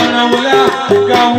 बनवला गाव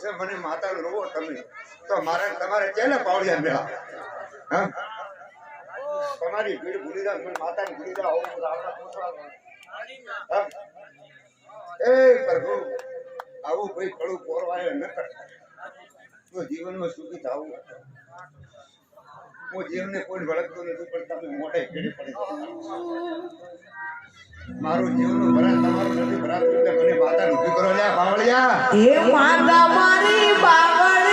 કૃષ્ણ મને માતા રોવો તમે. તો મારે તમારે ચેલે પાવડિયા મેળા? હા? તમારી ભીડ ભૂલી જાવ મને માતાની ભૂલી જાવ આવું. એ પ્રભુ, આવું ભાઈ કડું પોરવાય ન કરતા તો જીવનમાં સુખી થવું હું જીવને કોઈ વળગતો નથી, પણ તમે મોઢે કેડી પડી. મારું જીવનનું ભરણ તમારું નથી, ભરાતું. મને માતા ઊભી કરો. લ્યા, બાવળિયા. એ માતા મારી બાવળીએ